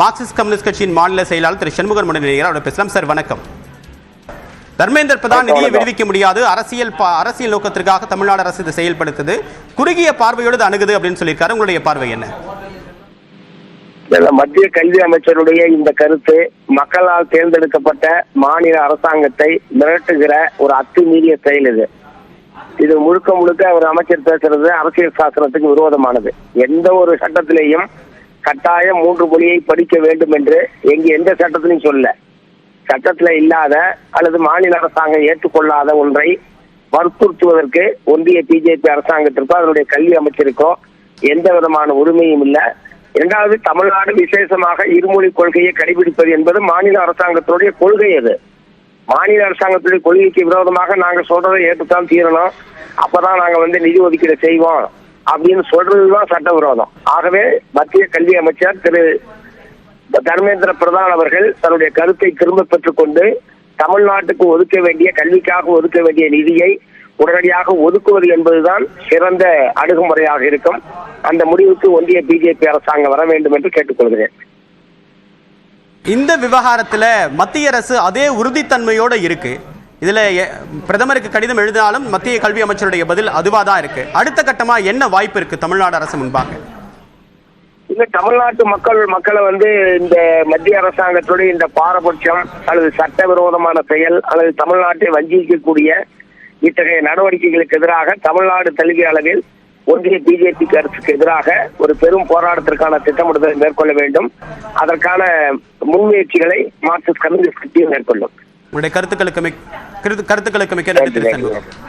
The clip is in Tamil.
மார்க்சிஸ்ட் கம்யூனிஸ்ட் கட்சியின் மாநில செயலாளர் திரு சண்முகன் முன்னிலையில் அவரை பேசலாம். சார் வணக்கம். தர்மேந்திர பிரதான் நிதியை. விடுவிக்க முடியாது. அரசியல் அரசியல் நோக்கத்திற்காக தமிழ்நாடு அரசு இதை செயல்படுத்துது. குறுகிய பார்வையோடு அணுகுது அப்படின்னு சொல்லியிருக்காரு. உங்களுடைய பார்வை என்ன? மத்திய கல்வி அமைச்சருடைய இந்த கருத்து மக்களால் தேர்ந்தெடுக்கப்பட்ட மாநில அரசாங்கத்தை மிரட்டுகிற ஒரு அத்துமீறிய செயல் இது. இது முழுக்க முழுக்க ஒரு அமைச்சர் பேசுறது அரசியல் சாசனத்துக்கு விரோதமானது. எந்த ஒரு சட்டத்திலேயும் கட்டாயம் மூன்று மொழியை படிக்க வேண்டும் என்று எங்க எந்த சட்டத்திலையும் சொல்ல சட்டத்துல இல்லாத அல்லது மாநில அரசாங்கம் ஏற்றுக்கொள்ளாத ஒன்றை வற்புறுத்துவதற்கு ஒன்றிய பிஜேபி அரசாங்கத்திற்கோ அதனுடைய கல்வி அமைச்சருக்கோ எந்த விதமான உரிமையும் இல்லை. இரண்டாவது தமிழ்நாடு விசேஷமாக இருமொழி கொள்கையை கடைபிடிப்பது என்பது மாநில அரசாங்கத்தினுடைய கொள்கை அது. மாநில அரசாங்கத்துடைய கொள்கைக்கு விரோதமாக நாங்க சொல்றதை ஏற்றுத்தான் தீரணும். அப்பதான் நாங்க வந்து நிதி ஒதுக்கீடு செய்வோம். அப்படின்னு சொல்றதுதான் சட்டவிரோதம். ஆகவே மத்திய கல்வி அமைச்சர் திரு தர்மேந்திர பிரதான் அவர்கள் தன்னுடைய கருத்தை திரும்ப பெற்றுக்கொண்டு தமிழ்நாட்டுக்கு ஒதுக்க வேண்டிய கல்விக்காக ஒதுக்க வேண்டிய நிதியை உடனடியாக ஒதுக்குவது என்பதுதான் சிறந்த அணுகுமுறையாக இருக்கும். அந்த முடிவுக்கு ஒன்றிய பிஜேபி அரசாங்கம் வர வேண்டும் என்று கேட்டுக்கொள்கிறேன். இந்த விவகாரத்துல மத்திய அரசு அதே உறுதித்தன்மையோட இருக்கு. இதுல பிரதமருக்கு கடிதம் எழுதினாலும் மத்திய கல்வி அமைச்சருடைய பதில் அதுவா தான் இருக்கு. அடுத்த கட்டமா என்ன வாய்ப்பு இருக்கு தமிழ்நாடு அரசு முன்பாக? இல்ல தமிழ்நாட்டு மக்கள் மக்களை வந்து இந்த மத்திய அரசாங்கத்துடைய இந்த பாரபட்சம் அல்லது சட்டவிரோதமான செயல் அல்லது தமிழ்நாட்டை வஞ்சிக்கக்கூடிய இத்தகைய நடவடிக்கைகளுக்கு எதிராக தமிழ்நாடு தழுவிய அளவில் ஒன்றிய பிஜேபி கருத்துக்கு எதிராக ஒரு பெரும் போராட்டத்திற்கான திட்டமிடுதலை மேற்கொள்ள வேண்டும். அதற்கான முன்முயற்சிகளை மார்க்சிஸ்ட் கம்யூனிஸ்ட் கட்சியும் மேற்கொள்ளும். உங்களுடைய கருத்துக்களுக்கு கருத்துக்களுக்கு மிக்க நன்றி.